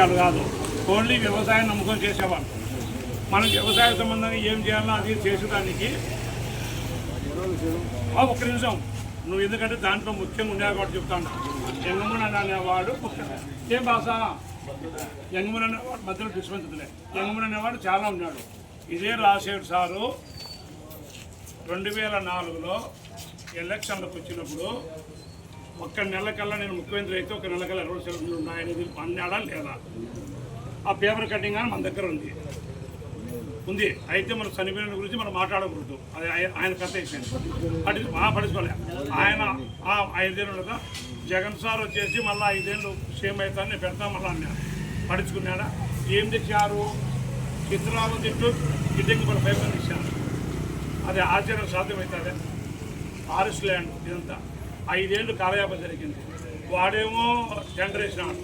కాదు కాదు ఓన్లీ వ్యవసాయం నమ్మకం చేసేవాళ్ళు. మనం వ్యవసాయ సంబంధంగా ఏం చేయాలో అది చేసేదానికి ఒక నిమిషం. నువ్వు ఎందుకంటే దాంట్లో ముఖ్యంగా ఉండేవి కాబట్టి చెప్తాను. ఎంగమున అనేవాడు ముఖ్యం ఏం భాష ఎంగమున అనేవాడు మధ్యలో డిస్పెన్సలే ఎంగమున అనేవాడు చాలా ఉన్నాడు. ఇదే రాజశేఖర్ సారు రెండు వేల నాలుగులో ఎలక్షన్లకు వచ్చినప్పుడు ఒక్క నెల కల్లా నేను ముఖ్యమంత్రి అయితే ఒక నెల కల్లా ఇరవై సెలవులు ఉన్నాయనేది అన్నాడా లేదా? ఆ పేపర్ కటింగ్ అని మన దగ్గర ఉంది. ఉంది. అయితే మన చనిపోయిన గురించి మనం మాట్లాడకూడదు. అది ఆయన కథ అయిపోయింది పట్టి ఆ పడుచుకోలే ఆయన ఆ కదా జగన్ సార్ వచ్చేసి మళ్ళీ ఐదేళ్ళు సేమ్ అవుతాను నేను పెడతా మళ్ళీ అన్నాడు పడుచుకున్నాడా ఏం తెచ్చారు? చిత్రాలు తింటూ గిడ్డకి మన పైపు ఇచ్చారు అది ఆశ్చర్యం సాధ్యమవుతుంది? ఫారెస్ట్ ల్యాండ్ ఇదంతా. ఐదేళ్ళు కాలయాపన జరిగింది. వాడేమో టెండర్ వేసినాడు.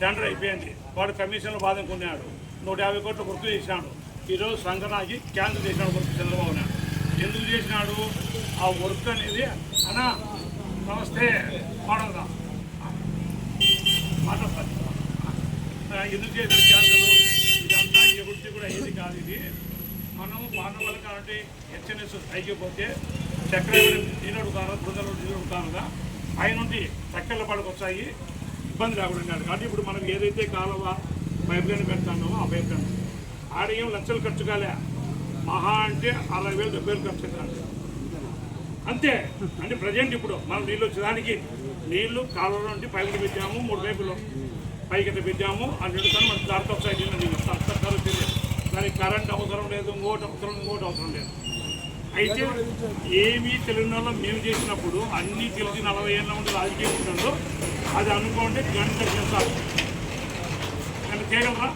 టెండర్ అయిపోయింది. వాడు కమిషన్లు బాధకున్నాడు నూట యాభై కోట్ల గుర్తు చేసినాడు ఈరోజు సంగనాకి క్యాన్సిల్ చేసినాడు గుర్తు చంద్రబాబు నాయుడు. ఎందుకు చేసినాడు? ఆ వర్క్ అనేది అనా నమస్తే మాట్లాడదాం. మాట్లాడతాను ఎందుకు చేసిన క్యాన్సిల్? ఇదంతా ఎవరికి కూడా ఏది కాదు ఇది. మనం మానవాళ్ళు కాబట్టి హెచ్ఎన్ఎస్ అయిపోతే చక్కెర ఈనాడు కారు బృందలు ఈనాడు కారుగా ఆయన నుండి చక్కెరల పడకు వచ్చాయి. ఇబ్బంది రాకుండా ఉన్నాడు. కాబట్టి ఇప్పుడు మనం ఏదైతే కాలువ పైప్ లైన్ పెడతామో ఆ పైప్ లైన్ ఆడ ఏం లక్షలు ఖర్చు కాలే. మహా అంటే అరవై వేలు డెబ్బై వేలు ఖర్చు కాదు అంతే. అంటే ప్రజెంట్ ఇప్పుడు మనం నీళ్ళు వచ్చేదానికి నీళ్ళు కాలువలో నుండి పైకి పెట్టాము మూడు పైపులు పైకి పెట్టాము. ఆ నిండుతాను మనకి దారితో వచ్చాయి నీళ్ళు. నీళ్ళు దానికి కరెంట్ అవసరం లేదు ఇంకోటి అవసరం ఇంకోటి అవసరం లేదు. అయితే ఏమీ తెలియని వాళ్ళం. మేము చేసినప్పుడు అన్నీ తెలిసి నలభై ఏళ్ళ ఉండే రాజకీయం ఉంటుందో అది అనుకోండి గంట చేస్తారు కానీ చేయగలరా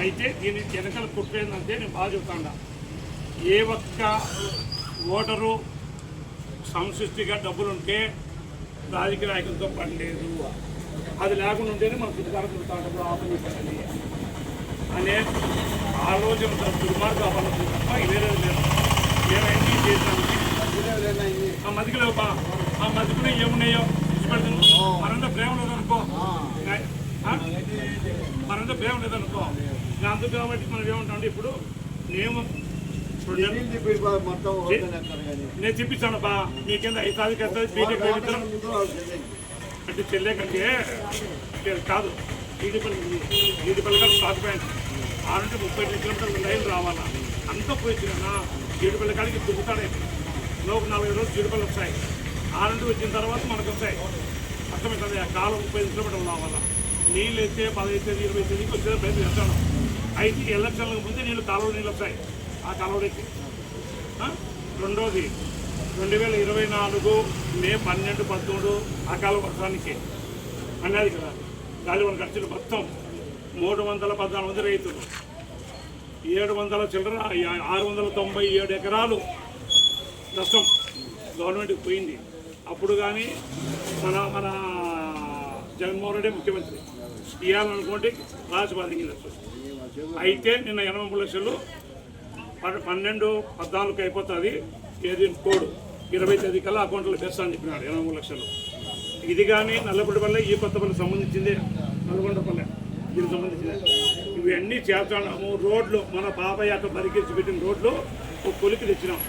అయితే దీని వెనకాల కుట్రేందంటే నేను బాగా చెప్తాను ఏ ఒక్క ఓటరు సంశిష్టిగా డబ్బులుంటే రాజకీయ నాయకులతో పని లేదు. అది లేకుండా ఉంటేనే మనం చుట్టుకారం చూస్తాం ఆపని అనే ఆలోచన దుర్మార్గ ఆలోచన తప్ప ఇవేరే లేదు. ఏమైంది ఆ మదికలో బా ఆ మదికలో ఏమున్నాయో ఇష్టపడుతుంది మనంతా ప్రేమ లేదనుకో? మనంతా ప్రేమ లేదనుకో. అందుకు కాబట్టి మనం ఏమంటాం ఇప్పుడు మేము నేను- చూపించాను బా మీకేంద అవుతుంది కదా బీటెక్ అంటే చెల్లె కంటే ఇది కాదు. ఈడిపల్లి ఈడిపల్లి కాదు స్టాక్ బ్యాంక్ ఆరు నుండి ముప్పై కిలోమీటర్ల లైన్ రావాలా? అంతా పోయించిన జీడిపల్లి కాడికి దుబ్బుతాడే. లోపు నలభై రోజులు జీడిపల్లి వస్తాయి. ఆ నుండి వచ్చిన తర్వాత మనకు వస్తాయి అర్థమవుతుంది ఆ కాలం ముప్పై కిలోమీటర్లు రావాల? నీళ్ళు అయితే పదహైదు తేదీ ఇరవై తేదీకి వచ్చే ప్రయత్నం చేస్తాను అయితే ఎలక్షన్లకు ముందే నీళ్ళు కాలువ నీళ్ళు వస్తాయి. ఆ కాలువలకి రెండోది రెండు వేల ఇరవై నాలుగు మే పన్నెండు పదమూడు అకాల వర్షానికి. అన్నది కదా గాలివన ఖర్చులు మొత్తం మూడు వందల పద్నాలుగు మంది రైతులు. ఏడు వందల చిల్లర ఆరు వందల తొంభై ఏడు ఎకరాలు నష్టం గవర్నమెంట్కి పోయింది. అప్పుడు కానీ మన మన జగన్మోహన్ రెడ్డి ముఖ్యమంత్రి ఇవ్వాలనుకోండి రాజబాధికి లక్షలు అయితే నిన్న ఎనభై మూడు లక్షలు పన్నెండు పద్నాలుగు అయిపోతుంది ఏది కోడ్ ఇరవై తేదీ కల్లా అకౌంట్లో చేస్తా అని చెప్పినాడు ఎనభై మూడు లక్షలు. ఇది కానీ నల్లగొండపల్లె ఈ కొత్తపల్లి సంబంధించింది నల్గొండపల్లె దీనికి సంబంధించిన ఇవన్నీ చేస్తున్నాము రోడ్లు మన బాబాయ్ అక్కడ పరికేసి పెట్టిన రోడ్లు ఒక కొలికి తెచ్చినాం.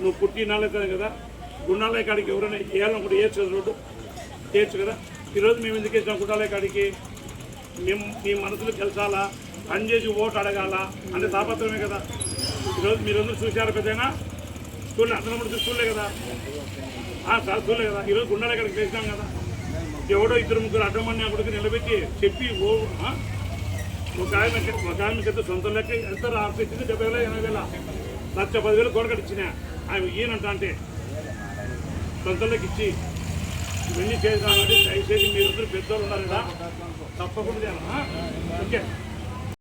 నువ్వు పుట్టి కదా గుండాలయ కాడికి ఎవరైనా వేయాలని కూడా వేయచ్చు కదా రోడ్డు? చేయొచ్చు కదా? ఈరోజు మేము ఎందుకు వేసినాం గుండాలయ కాడికి? మేము మీ మనసులో గెలిచాలా పని చేసి ఓటు అడగాల? అంటే తాపత్రమే కదా. ఈరోజు మీరందరూ చూశారు పెద్దయినా? స్కూల్ అందరం చూసుకోలే కదా. సార్ చూడలే కదా. ఈరోజు గుండాలయ కాడికి వేసినాం కదా. ఎవడో ఇద్దరు ముగ్గురు అడ్డమని అక్కడికి నిలబెట్టి చెప్పి ఓ ఒక ఆయన ఒక ఆయన పెద్ద సొంత లెక్క ఎంత ఆఫీస్ ఇచ్చింది డెబ్బై వేల ఎనభై వేల. లక్ష పదివేలు గొడగట్టు ఇచ్చిన. ఆయన ఈయనంట అంటే సొంత లెక్క ఇచ్చి ఇవన్నీ చేసినామంటే దయచేసి మీరందరూ పెద్దోళ్ళు ఉన్నారు కదా తప్పకుండా ఓకే.